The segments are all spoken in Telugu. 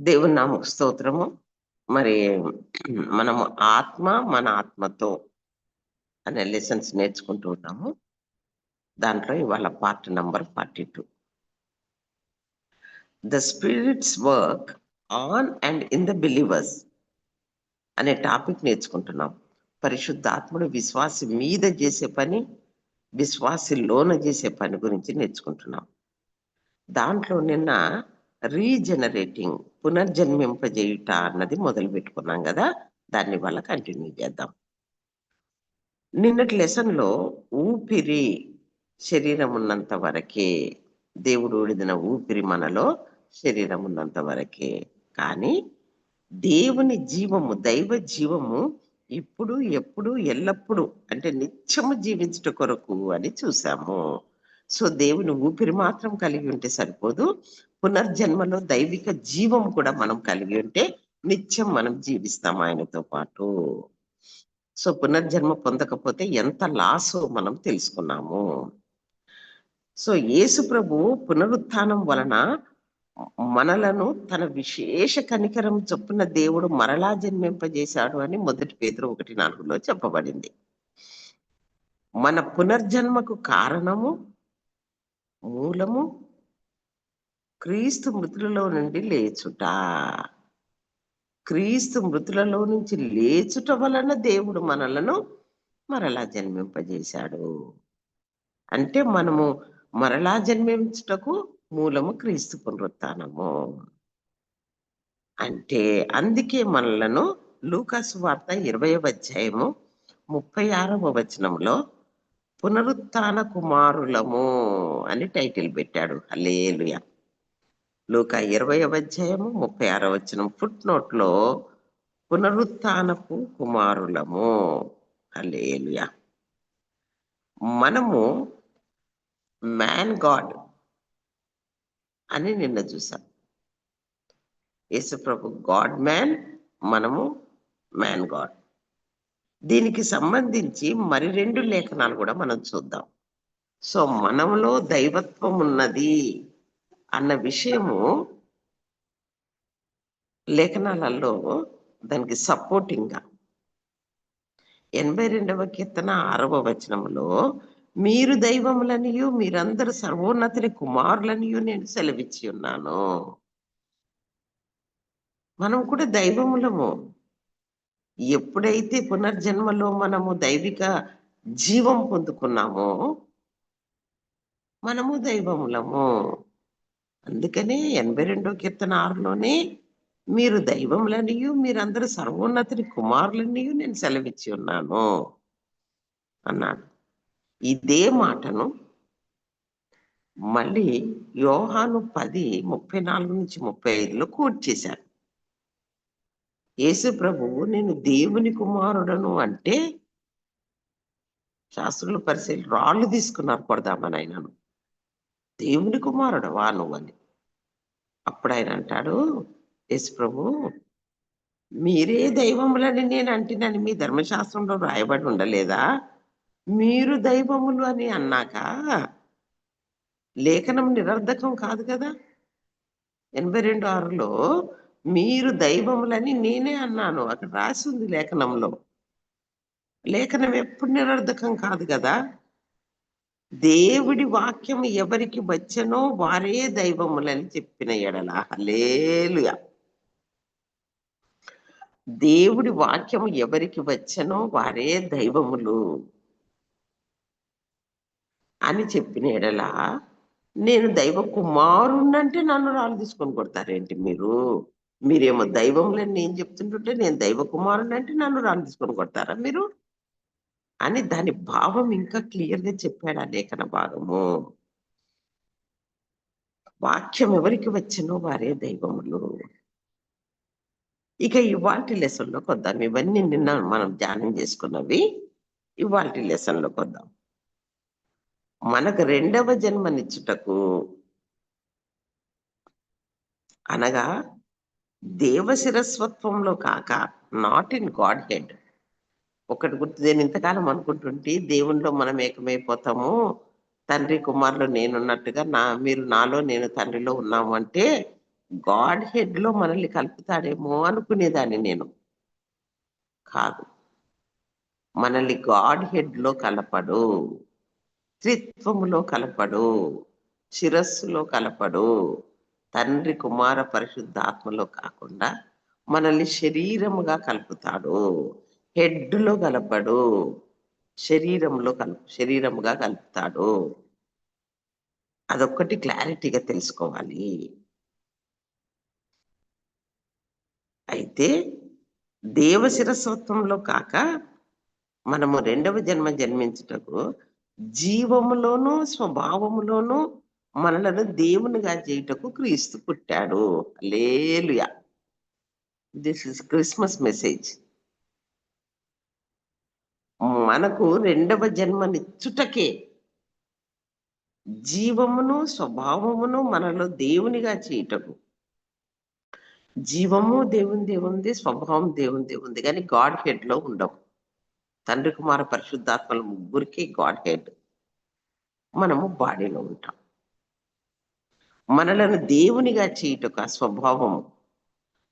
దేవుని నామకు స్తోత్రము. మరి మనము ఆత్మ మన ఆత్మతో అనే లెసన్స్ నేర్చుకుంటూ ఉన్నాము. దాంట్లో ఇవాళ part number forty two the spirits work on and in the believers అనే టాపిక్ నేర్చుకుంటున్నాం. పరిశుద్ధాత్ముడు విశ్వాసి మీద చేసే పని విశ్వాసి లోన చేసే పని గురించి నేర్చుకుంటున్నాం. దాంట్లో నిన్న రీజనరేటింగ్ పునర్జన్మింపజేయుట అన్నది మొదలు పెట్టుకున్నాం కదా దాన్ని వల్ల కంటిన్యూ చేద్దాం. నిన్నటి లెసన్లో ఊపిరి శరీరం ఉన్నంత వరకే దేవుడు విడిదిన ఊపిరి మనలో శరీరం ఉన్నంత వరకే కానీ దేవుని జీవము దైవ జీవము ఇప్పుడు ఎప్పుడు ఎల్లప్పుడూ అంటే నిత్యము జీవించుట కొరకు అని చూసాము. సో దేవుని ఊపిరి మాత్రం కలిగి ఉంటే సరిపోదు పునర్జన్మలో దైవిక జీవం కూడా మనం కలిగి ఉంటే నిత్యం మనం జీవిస్తాం ఆయనతో పాటు. సో పునర్జన్మ పొందకపోతే ఎంత లాసో మనం తెలుసుకున్నాము. సో యేసు ప్రభు పునరుత్నం వలన మనలను తన విశేష కనికరం చొప్పున దేవుడు మరలా జన్మింపజేశాడు అని మొదటి పేదరు ఒకటి నాలుగులో చెప్పబడింది. మన పునర్జన్మకు కారణము మూలము క్రీస్తు మృతులలో నుండి లేచుట. క్రీస్తు మృతులలో నుంచి లేచుట వలన దేవుడు మనలను మరలా జన్మింపజేశాడు. అంటే మనము మరలా జన్మించుటకు మూలము క్రీస్తు పునరుత్నము. అంటే అందుకే మనలను లూకాసు వార్త ఇరవై అధ్యాయము ముప్పై ఆరవ వచనంలో పునరుత్న కుమారులము అని టైటిల్ పెట్టాడు. హలేలుయ లూక ఇరవై అధ్యాయము ముప్పై ఆరో వచ్చిన ఫుట్ నోట్లో పునరుత్నపు కుమారులము. హలేలుయ మనము మ్యాన్ గాడ్ అని నిన్న చూసాం. యేసుప్రభు గాడ్ మ్యాన్ మనము మ్యాన్ గాడ్. దీనికి సంబంధించి మరి రెండు లేఖనాలు కూడా మనం చూద్దాం. సో మనములో దైవత్వం ఉన్నది అన్న విషయము లేఖనాలలో దానికి సపోర్టింగ్గా ఎనభై రెండవ కీర్తన ఆరవ వచనంలో మీరు దైవములనియు మీరందరూ సర్వోన్నతిని కుమారులనియు నేను సెలవిచ్చి ఉన్నాను. మనం కూడా దైవములము. ఎప్పుడైతే పునర్జన్మలో మనము దైవిక జీవం పొందుకున్నామో మనము దైవములము. అందుకనే ఎనభై రెండో కీర్తన ఆరులోనే మీరు దైవములనియు మీరందరూ సర్వోన్నతిని కుమారులనియు నేను సెలవిచ్చి ఉన్నాను అన్నాడు. ఇదే మాటను మళ్ళీ యోహాను పది ముప్పై నాలుగు నుంచి ముప్పై ఐదులో కోట్ చేశారు. యేసు ప్రభువు నేను దేవుని కుమారుడను అంటే శాస్త్రులు పరిశీలి రాళ్ళు తీసుకున్నారు కొడదామని ఆయనను దేవుని కుమారుడు వా నువ్వని అప్పుడు ఆయన అంటాడు యేసు ప్రభు మీరే దైవములని నేను అంటినని మీ ధర్మశాస్త్రంలో రాయబడి ఉండలేదా? మీరు దైవములు అని అన్నాక లేఖనం నిరర్ధకం కాదు కదా? ఎనభై రెండు ఆరులో మీరు దైవములని నేనే అన్నాను. అక్కడ రాసి ఉంది లేఖనంలో. లేఖనం ఎప్పుడు నిరర్ధకం కాదు కదా? దేవుడి వాక్యం ఎవరికి వచ్చనో వారే దైవములని చెప్పిన ఎడల. హలేలుగా దేవుడి వాక్యం ఎవరికి వచ్చనో వారే దైవములు అని చెప్పిన ఎడల నేను దైవ కుమారుణ్ణంటే నన్ను రాళ్ళు తీసుకొని కొడతారేంటి మీరు? మీరేమో దైవములని నేను చెప్తుంటుంటే నేను దైవ కుమారుణ్ణంటే నన్ను రాళ్ళు తీసుకొని కొడతారా మీరు? అని దాని భావం ఇంకా క్లియర్గా చెప్పాడు ఆ లేఖన భాగము. వాక్యం ఎవరికి వచ్చినో వారే దైవములు. ఇక ఇవాటి లెసన్లోకి వద్దాం ఇవన్నీ నిన్న మనం ధ్యానం చేసుకున్నవి. ఇవాటి లెసన్లోకి వద్దాం మనకు రెండవ జన్మనిచ్చుటకు అనగా దేవ శిరస్వత్వంలో కాక నాట్ ఇన్ గాడ్ హెడ్ ఒకటి గుర్తు నేను ఇంతకాలం అనుకుంటుంటే దేవునిలో మనం ఏకమైపోతాము. తండ్రి కుమారులు నేనున్నట్టుగా నా మీరు నాలో నేను తండ్రిలో ఉన్నాము అంటే గాడ్ హెడ్లో మనల్ని కలుపుతాడేమో అనుకునేదాన్ని నేను. కాదు. మనల్ని గాడ్ హెడ్లో కలపడు. త్రిత్వములో కలపడు. శిరస్సులో కలపడు. తండ్రి కుమార పరిశుద్ధాత్మలో కాకుండా మనల్ని శరీరముగా కలుపుతాడు. హెడ్లో కలపడు. శరీరంలో కలుపు శరీరముగా కలుపుతాడు. అదొక్కటి క్లారిటీగా తెలుసుకోవాలి. అయితే దేవశిరస్వత్వంలో కాక మనము రెండవ జన్మ జన్మించుటకు జీవములోను స్వభావములోను మనలను దేవునిగా చేయుటకు క్రీస్తు పుట్టాడు. లేలుయా దిస్ ఇస్ క్రిస్మస్ మెసేజ్. మనకు రెండవ జన్మనిచ్చుటకే జీవమును స్వభావమును మనలో దేవునిగా చేయుటకు. జీవము దేవుని దేవుంది స్వభావం దేవుని దేవుంది కానీ గాడ్ హెడ్లో ఉండవు తండ్రి కుమార పరిశుద్ధాత్మల ముగ్గురికి గాడ్ హెడ్ మనము బాడీలో ఉంటాం. మనలను దేవునిగా చేయుటకు ఆ స్వభావము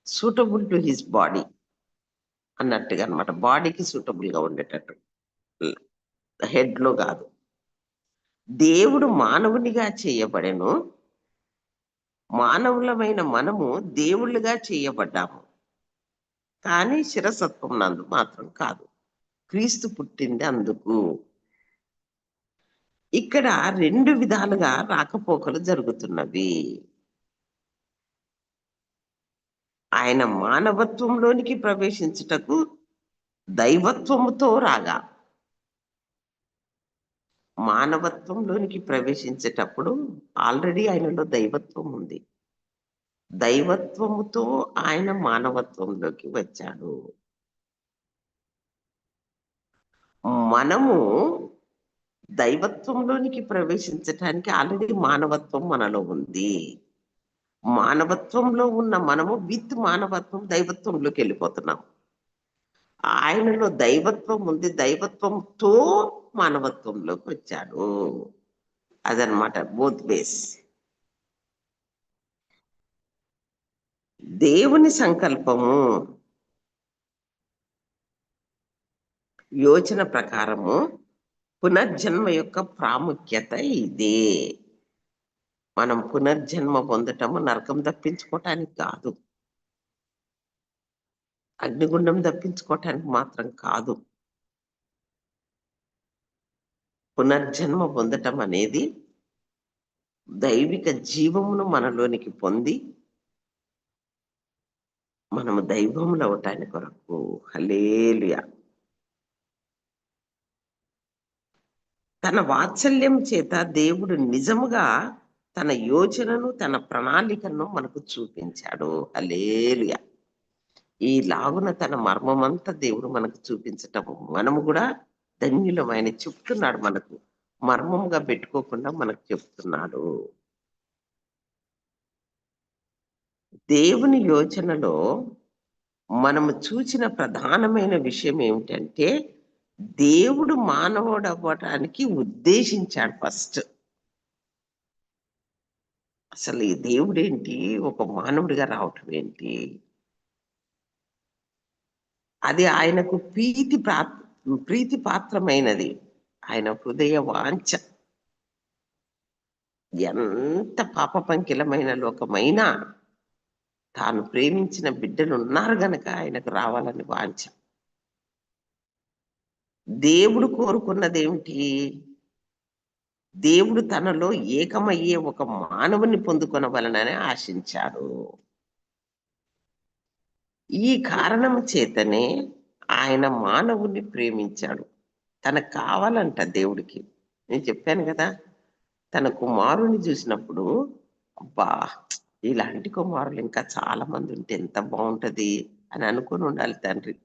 సూటబుల్ టు హిస్ బాడీ అన్నట్టుగా అనమాట బాడీకి సూటబుల్గా ఉండేటట్టు. హెడ్లో కాదు. దేవుడు మానవునిగా చేయబడెను. మానవులమైన మనము దేవుళ్ళుగా చేయబడ్డాము. కానీ శిరసత్వం నందు మాత్రం కాదు. క్రీస్తు పుట్టింది అందుకు. ఇక్కడ రెండు విధాలుగా రాకపోకలు జరుగుతున్నవి. ఆయన మానవత్వంలోనికి ప్రవేశించుటకు దైవత్వముతో రాగా మానవత్వంలోనికి ప్రవేశించేటప్పుడు ఆల్రెడీ ఆయనలో దైవత్వం ఉంది. దైవత్వముతో ఆయన మానవత్వంలోకి వచ్చాడు. మనము దైవత్వంలోనికి ప్రవేశించటానికి ఆల్రెడీ మానవత్వం మనలో ఉంది. మానవత్వంలో ఉన్న మనము విత్ మానవత్వం దైవత్వంలోకి వెళ్ళిపోతున్నాం. ఆయనలో దైవత్వం ఉంది దైవత్వంతో మానవత్వంలోకి వచ్చాడు. అదనమాట బోత్ బేస్ దేవుని సంకల్పము యోచన ప్రకారము పునర్జన్మ యొక్క ప్రాముఖ్యత ఇదే. మనం పునర్జన్మ పొందటము నరకం తప్పించుకోవటానికి కాదు. అగ్నిగుండం తప్పించుకోవటానికి మాత్రం కాదు. పునర్జన్మ పొందటం అనేది దైవిక జీవమును మనలోనికి పొంది మనము దైవములు అవటానికి కొరకు. హలేలుయ తన వాత్సల్యం చేత దేవుడు నిజముగా తన యోచనను తన ప్రణాళికను మనకు చూపించాడు. అలేలుయ ఈ లాగున తన మర్మమంతా దేవుడు మనకు చూపించటము మనము కూడా ధన్యులం. ఆయన చెప్తున్నాడు మనకు. మర్మంగా పెట్టుకోకుండా మనకు చెప్తున్నాడు. దేవుని యోచనలో మనము చూసిన ప్రధానమైన విషయం ఏమిటంటే దేవుడు మానవుడు అవ్వటానికి ఉద్దేశించాడు ఫస్ట్. అసలు ఈ దేవుడేంటి? ఒక మానవుడిగా రావటం ఏంటి? అది ఆయనకు ప్రీతి ప్రీతి పాత్రమైనది. ఆయన హృదయ వాంఛ. ఎంత పాప పంకిలమైన లోకమైనా తాను ప్రేమించిన బిడ్డలు ఉన్నారు గనక ఆయనకు రావాలని వాంఛ. దేవుడు కోరుకున్నది ఏమిటి దేవుడు తనలో ఏకమయ్యే ఒక మానవుని పొందుకొనవలనని ఆశించాడు. ఈ కారణం చేతనే ఆయన మానవుని ప్రేమించాడు. తనకు కావాలంట దేవుడికి. నేను చెప్పాను కదా తన కుమారుని చూసినప్పుడు అబ్బా ఇలాంటి కుమారులు ఇంకా చాలా మంది ఉంటే ఎంత బాగుంటది అని అనుకుని ఉండాలి తండ్రి.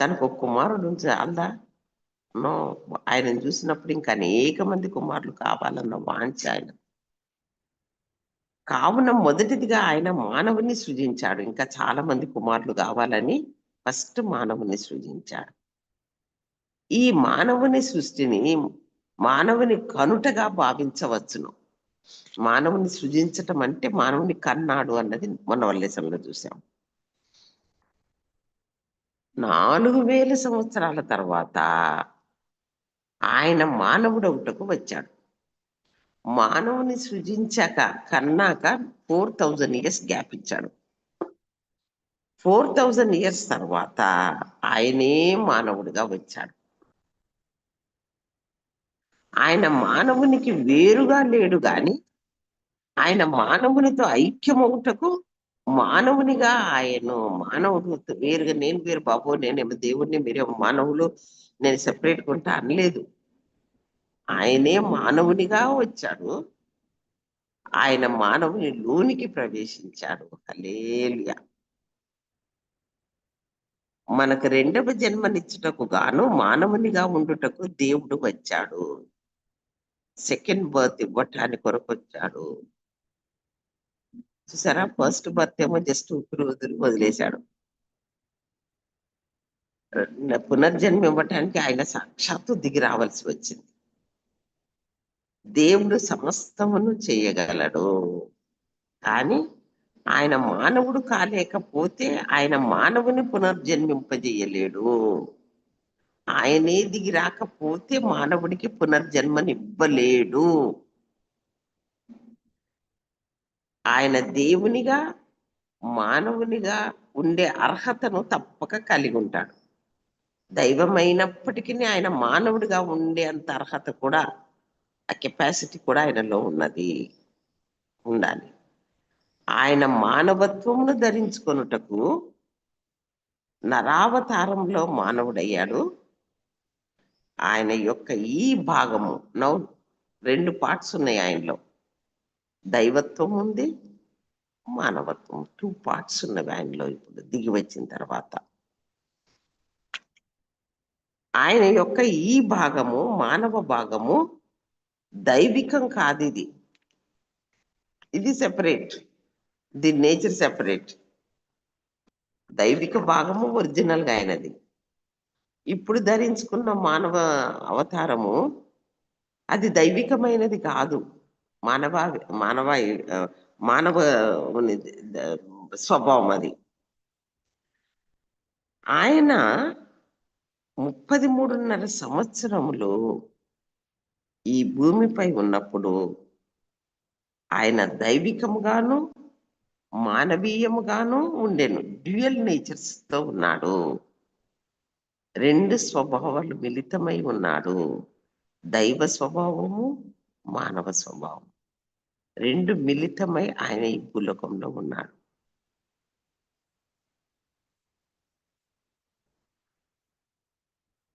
తనకు ఒక కుమారుడు చాలదా? నో ఆయన చూసినప్పుడు ఇంకా అనేక మంది కుమారులు కావాలన్న వాంఛ ఆయన. కావున మొదటిదిగా ఆయన మానవుని సృజించాడు. ఇంకా చాలా మంది కుమారులు కావాలని ఫస్ట్ మానవుని సృజించాడు. ఈ మానవుని సృష్టిని మానవుని కనుటగా భావించవచ్చును. మానవుని సృజించటం అంటే మానవుని కన్నాడు అన్నది మొన్న వల్లేశంలో చూసాం నాలుగు వేల సంవత్సరాల తర్వాత ఆయన మానవుడవుటకు వచ్చాడు. మానవుని సృజించాక కన్నాక ఫోర్ థౌజండ్ ఇయర్స్ గ్యాప్ ఇచ్చాడు. ఫోర్ థౌజండ్ ఇయర్స్ తర్వాత ఆయనే మానవుడిగా వచ్చాడు. ఆయన మానవునికి వేరుగా లేడు గాని ఆయన మానవునితో ఐక్యమవుటకు మానవునిగా ఆయన మానవుడు వేరుగా నేను వేరు బాబు నేనేమో దేవుడిని మీరేమో మానవులు నేను సెపరేట్ కొంటా అనలేదు. ఆయనే మానవునిగా వచ్చాడు. ఆయన మానవుని లోనికి ప్రవేశించాడు. హలేలుయా మనకు రెండవ జన్మనిచ్చుటకు గాను మానవునిగా ఉండుటకు దేవుడు వచ్చాడు. సెకండ్ బర్త్ ఇవ్వటానికి కొరకు వచ్చాడు. చూసారా? ఫస్ట్ బర్త్ ఏమో జస్ట్ ఊపిరి వదిలి వదిలేశాడు. పునర్జన్మ ఇవ్వటానికి ఆయన సాక్షాత్తు దిగి రావాల్సి వచ్చింది. దేవుడు సమస్తమును చేయగలడు. కానీ ఆయన మానవుడు కాలేకపోతే ఆయన మానవుని పునర్జన్మింపజేయలేడు. ఆయనే దిగి రాకపోతే మానవుడికి పునర్జన్మనివ్వలేడు. ఆయన దేవునిగా మానవునిగా ఉండే అర్హతను తప్పక కలిగి ఉంటాడు. దైవమైనప్పటికీ ఆయన మానవుడిగా ఉండే అంత అర్హత కూడా ఆ కెపాసిటీ కూడా ఆయనలో ఉన్నది ఉండాలి. ఆయన మానవత్వమును ధరించుకొనుటకు నరావతారంలో మానవుడయ్యాడు. ఆయన యొక్క ఈ భాగము నౌ రెండు పార్ట్స్ ఉన్నాయి ఆయనలో. దైవత్వం ఉంది మానవత్వం. టూ పార్ట్స్ ఉన్నవి ఆయనలో ఇప్పుడు దిగి వచ్చిన తర్వాత. ఆయన యొక్క ఈ భాగము మానవ భాగము దైవికం కాదు ఇది. ఇది సెపరేట్ ది నేచర్ సెపరేట్ దైవిక భాగము ఒరిజినల్గా అయినది. ఇప్పుడు ధరించుకున్న మానవ అవతారము అది దైవికమైనది కాదు. మానవ మానవ మానవ స్వభావం అది. ఆయన ముప్పది మూడున్నర సంవత్సరములు ఈ భూమిపై ఉన్నప్పుడు ఆయన దైవికముగాను మానవీయముగాను ఉండెను. డ్యూయల్ నేచర్స్తో ఉన్నాడు. రెండు స్వభావాలు మిళితమై ఉన్నాడు. దైవ స్వభావము మానవ స్వభావం. రెండు మిళితమై ఆయన ఈ భూలోకంలో ఉన్నాడు.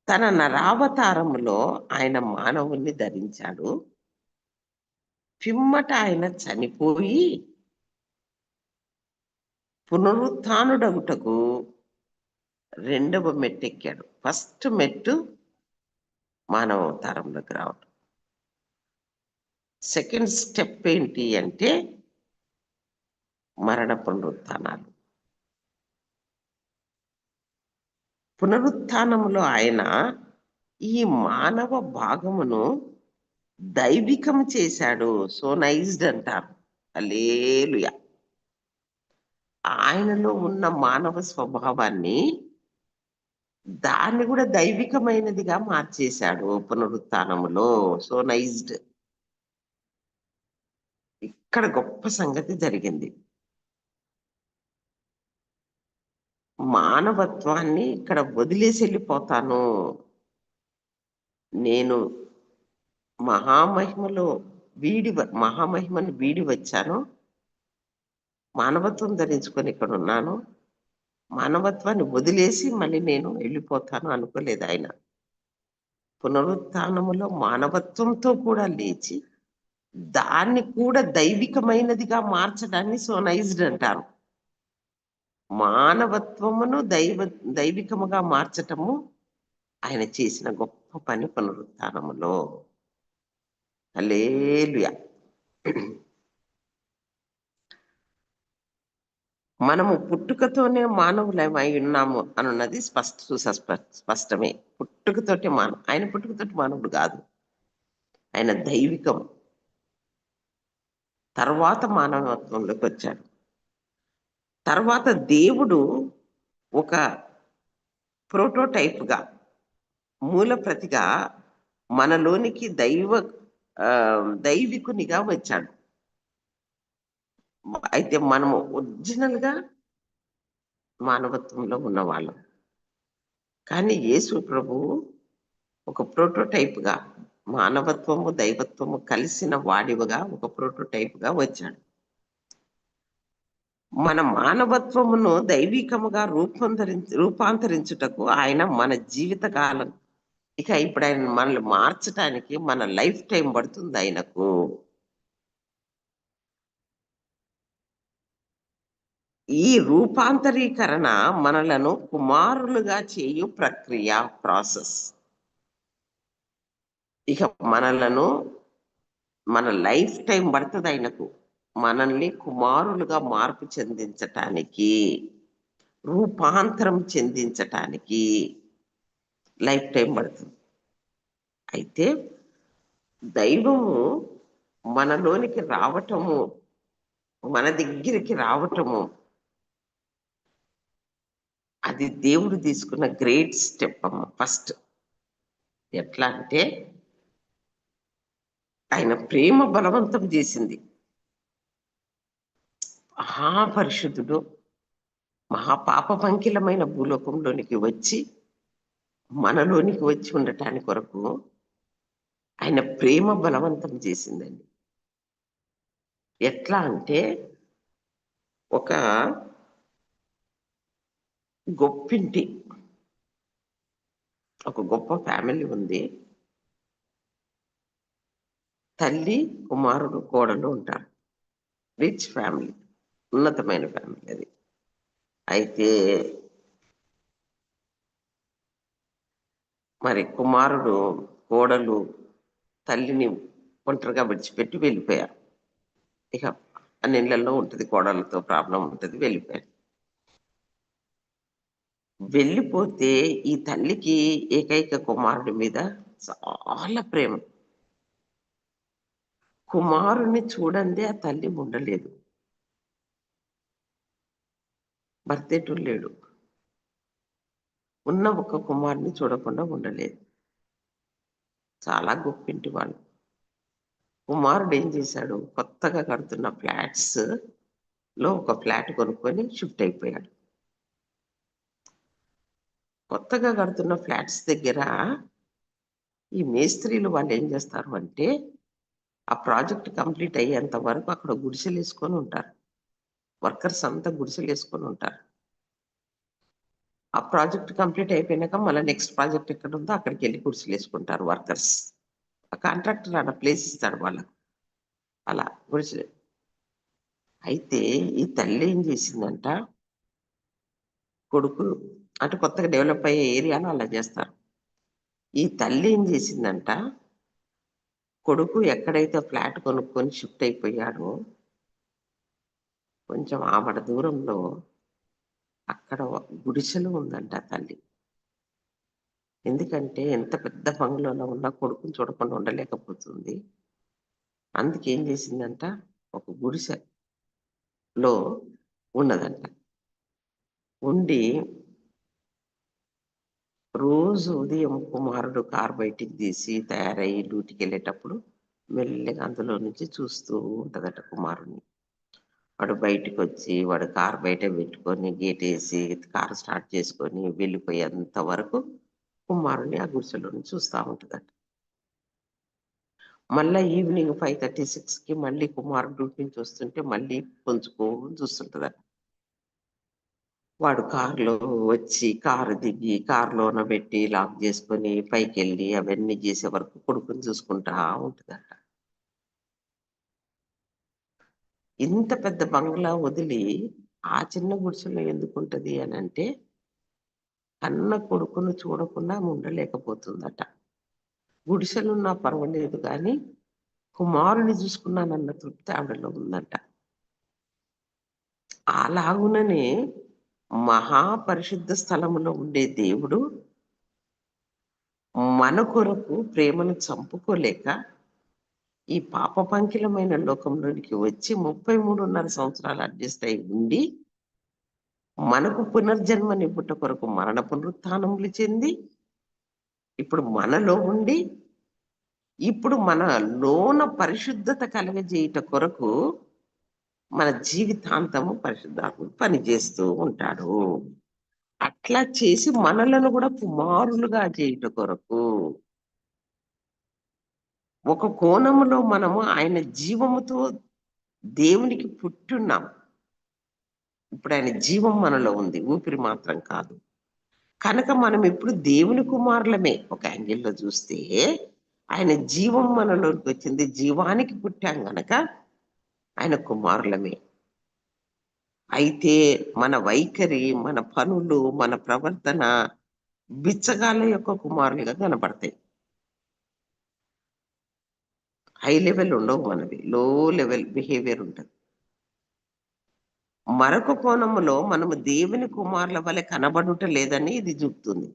తన నరావతారములో ఆయన మానవుణ్ణి ధరించాడు. పిమ్మట ఆయన చనిపోయి పునరుత్డగుటకు రెండవ మెట్ ఎక్కాడు ఫస్ట్ మెట్టు మానవ అవతారంలోకి రావడం సెకండ్ స్టెప్ ఏంటి అంటే మరణ పునరుత్నాలు పునరుత్నములో ఆయన ఈ మానవ భాగమును దైవికము చేశాడు. సోనైజ్డ్ అంటారు. అలేలుయ ఆయనలో ఉన్న మానవ స్వభావాన్ని దాన్ని కూడా దైవికమైనదిగా మార్చేశాడు పునరుత్నములో సోనైజ్డ్. ఇక్కడ గొప్ప సంగతి జరిగింది. మానవత్వాన్ని ఇక్కడ వదిలేసి వెళ్ళిపోతాను. నేను మహామహిమలో వీడి వ- మహామహిమను వీడి వచ్చాను. మానవత్వం ధరించుకొని ఇక్కడ ఉన్నాను. మానవత్వాన్ని వదిలేసి మళ్ళీ నేను వెళ్ళిపోతాను అనుకోలేదు ఆయన. పునరుత్నములో మానవత్వంతో కూడా లేచి దాన్ని కూడా దైవికమైనదిగా మార్చడాన్ని సోనైజ్డ్ అంటారు. మానవత్వమును దైవ దైవికముగా మార్చటము ఆయన చేసిన గొప్ప పని పునరుత్నములో. హల్లెలూయా. మనము పుట్టుకతోనే మానవులమై ఉన్నాము అనున్నది స్పష్ట స్పష్టమే. పుట్టుకతోటే మానవ ఆయన పుట్టుకతోటి మానవుడు కాదు. ఆయన దైవికం. తర్వాత మానవత్వంలోకి వచ్చాడు. తర్వాత దేవుడు ఒక ప్రోటోటైప్గా మూల ప్రతిగా మనలోనికి దైవ దైవికునిగా వచ్చాడు. అయితే మనము ఒరిజినల్గా మానవత్వంలో ఉన్నవాళ్ళం. కానీ యేసు ప్రభు ఒక ప్రోటోటైప్గా మానవత్వము దైవత్వము కలిసిన వాడివగా ఒక ప్రోటోటైప్గా వచ్చాడు. మన మానవత్వమును దైవికముగా రూపాంతరించి రూపాంతరించుటకు ఆయన మన జీవిత కాలం ఇక ఇప్పుడు ఆయన మనల్ని మార్చడానికి మన లైఫ్ టైం పడుతుంది ఆయనకు. ఈ రూపాంతరీకరణ మనలను కుమారులుగా చేయు ప్రక్రియ ప్రాసెస్. ఇక మనలను మన లైఫ్ టైం పడుతుంది ఆయనకు. మనల్ని కుమారులుగా మార్పు చెందించటానికి రూపాంతరం చెందించటానికి లైఫ్ టైం పడుతుంది. అయితే దైవము మనలోనికి రావటము మన దగ్గరికి రావటము అది దేవుడు తీసుకున్న గ్రేట్ స్టెప్ అమ్మ. ఫస్ట్ ఎట్లా అంటే ఆయన ప్రేమ బలవంతం చేసింది. మహాపరిశుద్ధుడు మహాపాపపంకిలమైన భూలోకంలోనికి వచ్చి మనలోనికి వచ్చి ఉండటానికి కొరకు ఆయన ప్రేమ బలవంతం చేసిందండి. ఎట్లా అంటే ఒక గొప్పింటి ఒక గొప్ప ఫ్యామిలీ ఉంది. తల్లి కుమారుడు కోడలు ఉంటారు. Rich family. ఉన్నతమైన ఫ్యామిలీ అది. అయితే మరి కుమారుడు కోడలు తల్లిని ఒంటరిగా విడిచిపెట్టి వెళ్ళిపోయారు. ఇక అన్ని ఇళ్ళలో ఉంటుంది కోడలతో ప్రాబ్లం ఉంటుంది వెళ్ళిపోయారు. వెళ్ళిపోతే ఈ తల్లికి ఏకైక కుమారుడి మీద చాలా ప్రేమ. కుమారుని చూడండి ఆ తల్లి ఉండలేదు భర్తేటు లేడు. ఉన్న ఒక కుమారుని చూడకుండా ఉండలేదు. చాలా గొప్పింటి వాళ్ళు కుమారుడు ఏం చేశాడు? కొత్తగా కడుతున్న ఫ్లాట్స్లో ఒక ఫ్లాట్ కొనుక్కొని షిఫ్ట్ అయిపోయాడు. కొత్తగా కడుతున్న ఫ్లాట్స్ దగ్గర ఈ మేస్త్రీలు వాళ్ళు ఏం చేస్తారు అంటే ఆ ప్రాజెక్ట్ కంప్లీట్ అయ్యేంత వరకు అక్కడ గుడిసెలు వేసుకొని ఉంటారు. వర్కర్స్ అంతా గుడిసెలు వేసుకొని ఉంటారు. ఆ ప్రాజెక్ట్ కంప్లీట్ అయిపోయినాక మళ్ళీ నెక్స్ట్ ప్రాజెక్ట్ ఎక్కడ ఉందో అక్కడికి వెళ్ళి గుడిసెలు వేసుకుంటారు వర్కర్స్. ఆ కాంట్రాక్టర్ అలా ప్లేస్ ఇస్తాడు వాళ్ళకు. అలా గుడిసెలు. అయితే ఈ తల్లి ఏం చేసిందంట? కొడుకు అంటే కొత్తగా డెవలప్ అయ్యే ఏరియాలో అలా చేస్తారు. ఈ తల్లి ఏం చేసిందంట? కొడుకు ఎక్కడైతే ఫ్లాట్ కొనుక్కొని షిఫ్ట్ అయిపోయాడో కొంచెం ఆమడ దూరంలో అక్కడ గుడిసెలు ఉందంట తల్లి. ఎందుకంటే ఎంత పెద్ద బంగ్లాలో ఉన్నా కొడుకుని చూడకుండా ఉండలేకపోతుంది. అందుకేం చేసిందంట? ఒక గుడిసెలో ఉన్నదంట. ఉండి రోజు ఉదయం కుమారుడు కారు బయటికి తీసి తయారయ్యి డ్యూటీకి వెళ్ళేటప్పుడు మెల్లగా అందులో నుంచి చూస్తూ ఉంటుందట కుమారుని వాడు బయటకు వచ్చి వాడు కార్ బయట పెట్టుకొని గేట్ వేసి కార్ స్టార్ట్ చేసుకొని వెళ్ళిపోయేంత వరకు కుమారుని ఆ గుడిసెలోని చూస్తూ ఉంటదట. మళ్ళా ఈవినింగ్ ఫైవ్ థర్టీ సిక్స్కి మళ్ళీ కుమారుడు డ్యూటీ నుంచి వస్తుంటే మళ్ళీ పొంచుకొని చూస్తుంటుందట. వాడు కారులో వచ్చి కారు దిగి కారులోన పెట్టి లాక్ చేసుకొని పైకి వెళ్ళి అవన్నీ చేసే వరకు కొడుకుని చూసుకుంటా ఉంటుందట. ఇంత పెద్ద బంగ్లా వదిలి ఆ చిన్న గుడిసెలో ఎందుకుంటది అని అంటే కన్న కొడుకును చూడకుండా ఉండలేకపోతుందట. గుడిసెలున్నా పర్వాలేదు కానీ కుమారుని చూసుకున్నానన్న తృప్తి ఆవిడలో ఉందంట. అలాగుననే మహాపరిశుద్ధ స్థలములో ఉండే దేవుడు మన కొరకు ప్రేమను చంపుకోలేక ఈ పాప పంకిలమైన లోకంలోనికి వచ్చి ముప్పై మూడున్నర సంవత్సరాలు అడ్జస్ట్ అయి ఉండి మనకు పునర్జన్మనివ్వుట కొరకు మరణ పునరుత్నములు చెంది ఇప్పుడు మనలో ఉండి ఇప్పుడు మన లోన పరిశుద్ధత కలగజేయుట కొరకు మన జీవితాంతము పరిశుద్ధాత్మ పనిచేస్తూ ఉంటాడు. అట్లా చేసి మనలను కూడా కుమారులుగా చేయుట కొరకు ఒక కోణంలో మనము ఆయన జీవముతో దేవునికి పుట్టున్నాం. ఇప్పుడు ఆయన జీవం మనలో ఉంది ఊపిరి మాత్రం కాదు. కనుక మనం ఇప్పుడు దేవుని కుమారులమే. ఒక యాంగిల్లో చూస్తే ఆయన జీవం మనలోకి వచ్చింది జీవానికి పుట్టాం గనక ఆయన కుమారులమే. అయితే మన వైఖరి మన పనులు మన ప్రవర్తన బిచ్చగాళ్ళ యొక్క కుమారులుగా కనబడతాయి. హై లెవెల్ ఉండవు మనవి. లో లెవెల్ బిహేవియర్ ఉంటుంది. మరొక కోణములో మనము దేవుని కుమారుల వలె కనబడుట లేదని ఇది చూపుతుంది.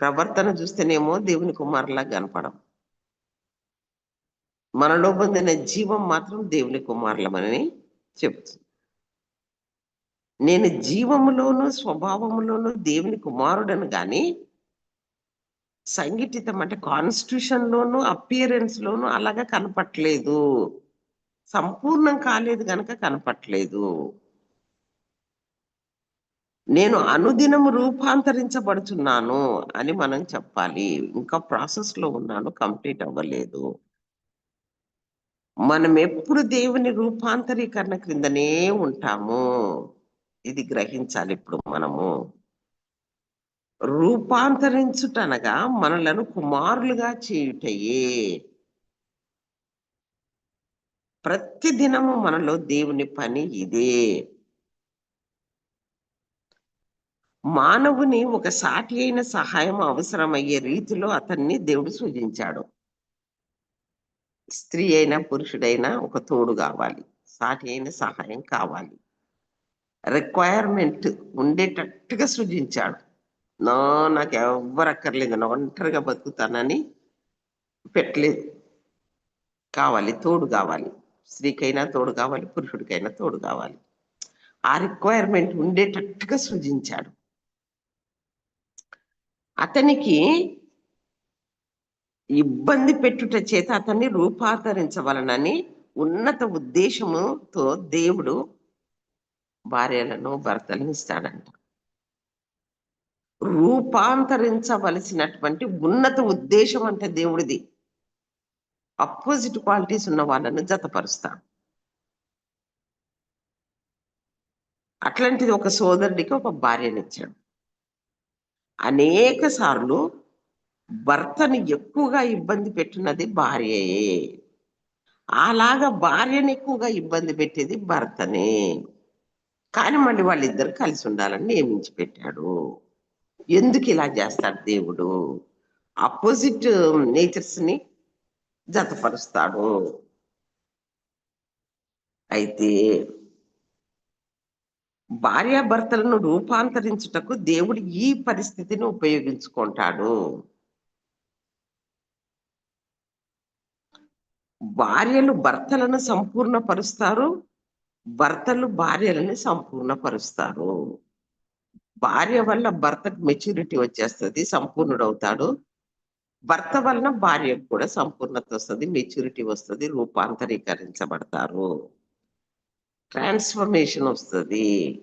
ప్రవర్తన చూస్తేనేమో దేవుని కుమారులా కనపడం మనలో పొందిన జీవం మాత్రం దేవుని కుమారులమని చెప్తుంది. నేను జీవములోను స్వభావములోను దేవుని కుమారుడను కానీ సంఘటితం అంటే కాన్స్టిట్యూషన్ లోను అపియరెన్స్ లోను అలాగా కనపట్లేదు. సంపూర్ణం కాలేదు గనక కనపట్లేదు. నేను అనుదినము రూపాంతరించబడుతున్నాను అని మనం చెప్పాలి. ఇంకా ప్రాసెస్లో ఉన్నాను కంప్లీట్ అవ్వలేదు. మనం ఎప్పుడు దేవుని రూపాంతరీకరణ క్రిందనే ఉంటాము. ఇది గ్రహించాలి ఇప్పుడు మనము. రూపాంతరించుటనగా మనలను కుమారులుగా చేయుటయే. ప్రతి దినము మనలో దేవుని పని ఇదే. మానవుని ఒక సాటి అయిన సహాయం అవసరమయ్యే రీతిలో అతన్ని దేవుడు సృజించాడు స్త్రీ అయినా పురుషుడైనా ఒక తోడు కావాలి. సాటి అయిన సహాయం కావాలి. రిక్వైర్మెంట్ ఉండేటట్టుగా సృజించాడు నా నాకు ఎవ్వరు అక్కర్లేదు నా ఒంటరిగా బతుకుతానని పెట్టలేదు. కావాలి తోడు కావాలి. స్త్రీకైనా తోడు కావాలి పురుషుడికైనా తోడు కావాలి. ఆ రిక్వైర్మెంట్ ఉండేటట్టుగా సృజించాడు. అతనికి ఇబ్బంది పెట్టుట చేత అతన్ని రూపాంతరించవలనని ఉన్నత ఉద్దేశముతో దేవుడు భార్యలను భర్తలను ఇస్తాడంట. రూపాంతరించవలసినటువంటి ఉన్నత ఉద్దేశం అంటే దేవుడిది. అపోజిట్ క్వాలిటీస్ ఉన్న వాళ్ళను జతపరుస్తాడు అట్లాంటిది ఒక సోదరుడికి ఒక భార్యనిచ్చాడు. అనేక సార్లు భర్తని ఎక్కువగా ఇబ్బంది పెట్టినది భార్యయే అలాగా భార్యని ఎక్కువగా ఇబ్బంది పెట్టేది భర్తనే. కానీ మళ్ళీ వాళ్ళిద్దరు కలిసి ఉండాలని నియమించి పెట్టాడు. ఎందుకు ఇలా చేస్తాడు దేవుడు? అపోజిట్ నేచర్స్ని జతపరుస్తాడు. అయితే భార్యాభర్తలను రూపాంతరించుటకు దేవుడు ఈ పరిస్థితిని ఉపయోగించుకుంటాడు. భార్యలు భర్తలను సంపూర్ణపరుస్తారు భర్తలు భార్యలను సంపూర్ణపరుస్తారు. భార్య వల్ల భర్తకు మెచ్యూరిటీ వచ్చేస్తుంది సంపూర్ణుడవుతాడు. భర్త వలన భార్యకు కూడా సంపూర్ణత వస్తుంది మెచ్యూరిటీ వస్తుంది రూపాంతరీకరించబడతారు. ట్రాన్స్ఫర్మేషన్ వస్తుంది.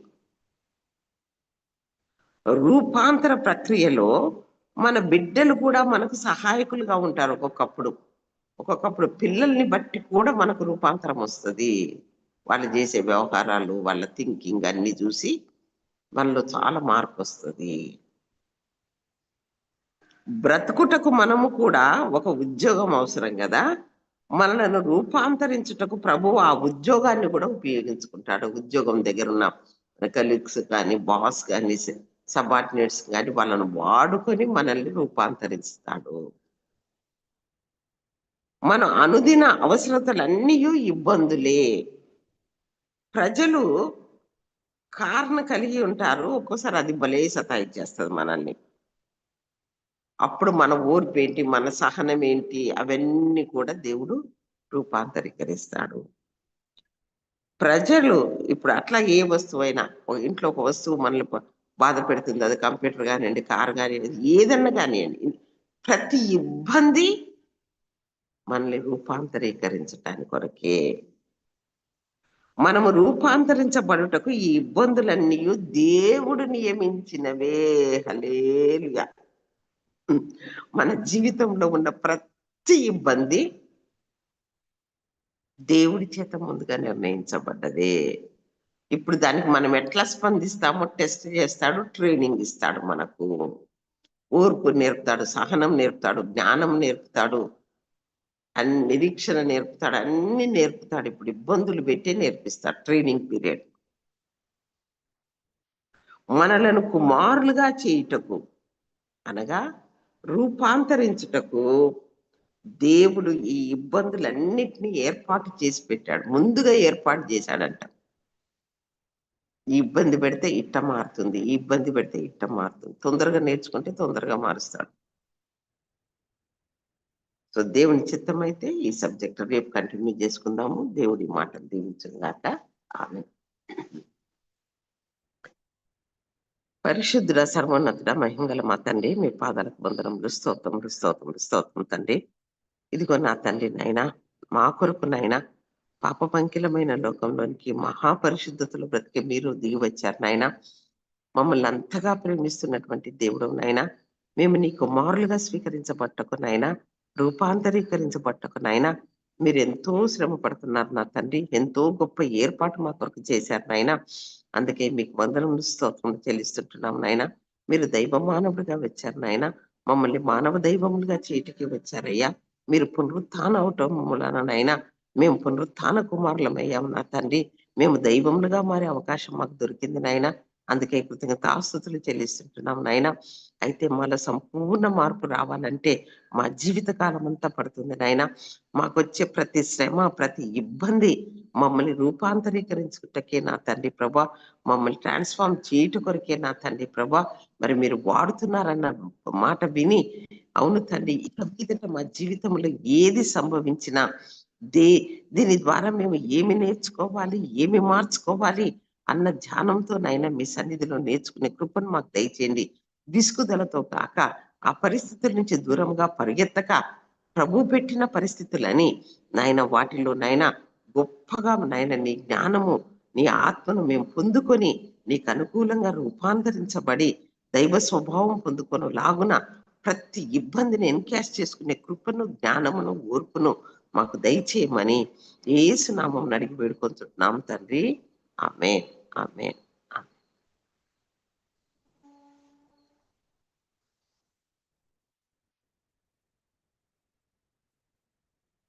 రూపాంతర ప్రక్రియలో మన బిడ్డలు కూడా మనకు సహాయకులుగా ఉంటారు ఒక్కొక్కప్పుడు. ఒక్కొక్కప్పుడు పిల్లల్ని బట్టి కూడా మనకు రూపాంతరం వస్తుంది. వాళ్ళు చేసే వ్యవహారాలు వాళ్ళ థింకింగ్ అన్ని చూసి మనలో చాలా మార్పు వస్తుంది బ్రతుకుటకు మనము కూడా ఒక ఉద్యోగం అవసరం కదా. మనలను రూపాంతరించుటకు ప్రభు ఆ ఉద్యోగాన్ని కూడా ఉపయోగించుకుంటాడు. ఉద్యోగం దగ్గర ఉన్న కలీగ్స్ కానీ బాస్ కానీ సబార్డినేట్స్ కానీ వాళ్ళను వాడుకొని మనల్ని రూపాంతరిస్తాడు. మన అనుదిన అవసరతలన్నీ ఇబ్బందులే. ప్రజలు కారణ కలిగి ఉంటారు. ఒక్కోసారి అది భలే సతాయిచ్చేస్తుంది మనల్ని. అప్పుడు మన ఓర్పు ఏంటి మన సహనం ఏంటి అవన్నీ కూడా దేవుడు రూపాంతరీకరిస్తాడు. ప్రజలు ఇప్పుడు అట్లా ఏ వస్తువు అయినా ఇంట్లో ఒక వస్తువు మనల్ని బాధ పెడుతుంది. అది కంప్యూటర్ కానివ్వండి కారు కానివ్వండి ఏదన్నా కానివ్వండి ప్రతి ఇబ్బంది మనల్ని రూపాంతరీకరించటానికి కొరకే మనము రూపాంతరించబడుటకు ఈ ఇబ్బందులన్నీ దేవుడు నియమించినవే. హలేలుగా మన జీవితంలో ఉన్న ప్రతి ఇబ్బంది దేవుడి చేత ముందుగా నిర్ణయించబడ్డదే. ఇప్పుడు దానికి మనం ఎట్లా స్పందిస్తామో టెస్ట్ చేస్తాడు ట్రైనింగ్ ఇస్తాడు మనకు. ఓర్పు నేర్పుతాడు సహనం నేర్పుతాడు జ్ఞానం నేర్పుతాడు. అన్ని నిరీక్షణ నేర్పుతాడు అన్ని నేర్పుతాడు. ఇప్పుడు ఇబ్బందులు పెట్టి నేర్పిస్తాడు ట్రైనింగ్ పీరియడ్. మనలను కుమారులుగా చేయుటకు అనగా రూపాంతరించుటకు దేవుడు ఈ ఇబ్బందులన్నిటినీ ఏర్పాటు చేసి పెట్టాడు. ముందుగా ఏర్పాటు చేశాడంట. ఈ ఇబ్బంది పెడితే ఇట్ట మారుతుంది ఈ ఇబ్బంది పెడితే ఇట్ట మారుతుంది. తొందరగా నేర్చుకుంటే తొందరగా మారుస్తాడు. సో దేవుని చిత్తం అయితే ఈ సబ్జెక్ట్ రేపు కంటిన్యూ చేసుకుందాము. దేవుడి మాటలు దీవించగాక ఆమె పరిశుద్ధుడ సర్వోన్నతుడ మహింగల మా తండ్రి మీ పాదాలకు బంధనములు స్తోత్రములు స్తోత్రములు స్తోత్రం తండ్రి. ఇదిగో నా తండ్రి నాయనా మా కొరకు నాయనా పాప పంకిలమైన లోకంలోనికి మహాపరిశుద్ధతలు బ్రతికి మీరు దిగి వచ్చారు నాయన. మమ్మల్ని అంతగా ప్రేమిస్తున్నటువంటి దేవుడు నాయన. మేము నీ కుమారులుగా స్వీకరించబట్టకు నాయనా. రూపాంతరీకరించబట్టకు. నాయన మీరు ఎంతో శ్రమ పడుతున్నారు నా తండ్రి. ఎంతో గొప్ప ఏర్పాటు మా కొరకు చేశారు నాయన. అందుకే మీకు వందనములు స్తోత్రం చెల్లిస్తుంటున్నాం నాయన. మీరు దైవ మానవుడిగా వచ్చారు నాయన. మమ్మల్ని మానవ దైవములుగా చేయటికి వచ్చారయ్యా. మీరు పునరుత్థాన అవటం మూలన నాయన. మేము పునరుత్థాన కుమారులమయ్యాము నా తండ్రి. మేము దైవములుగా మారే అవకాశం మాకు దొరికింది నాయన. అందుకే కృతజ్ఞత ఆస్తుతులు చెల్లిస్తుంటున్నాం నాయన. అయితే మళ్ళీ సంపూర్ణ మార్పు రావాలంటే మా జీవిత కాలం అంతా పడుతుంది నాయన. మాకు వచ్చే ప్రతి శ్రమ ప్రతి ఇబ్బంది మమ్మల్ని రూపాంతరీకరించుకుంటకే నా తండ్రి ప్రభా. మమ్మల్ని ట్రాన్స్ఫార్మ్ చేయుట కొరకే నా తండ్రి ప్రభా. మరి మీరు వాడుతున్నారన్న మాట విని అవును తండ్రి ఇక మీదట మా జీవితంలో ఏది సంభవించినా దే దీని ద్వారా మేము ఏమి నేర్చుకోవాలి ఏమి మార్చుకోవాలి అన్న ధ్యానంతో నైనా మీ సన్నిధిలో నేర్చుకునే కృపను మాకు దయచేయండి. విసుగుదలతో కాక ఆ పరిస్థితుల నుంచి దూరంగా పరిగెత్తక ప్రభు పెట్టిన పరిస్థితులని నాయన వాటిలో నాయన గొప్పగా నాయన నీ జ్ఞానము నీ ఆత్మను మేము పొందుకొని నీకు అనుకూలంగా రూపాంతరించబడి దైవ స్వభావం పొందుకొని లాగున ప్రతి ఇబ్బందిని ఎన్కాష్ చేసుకునే కృపను జ్ఞానమును ఓర్పును మాకు దయచేయమని ఏసునామం అడిగి వేడుకొంటున్నాం తండ్రి. ఆమె ఆమె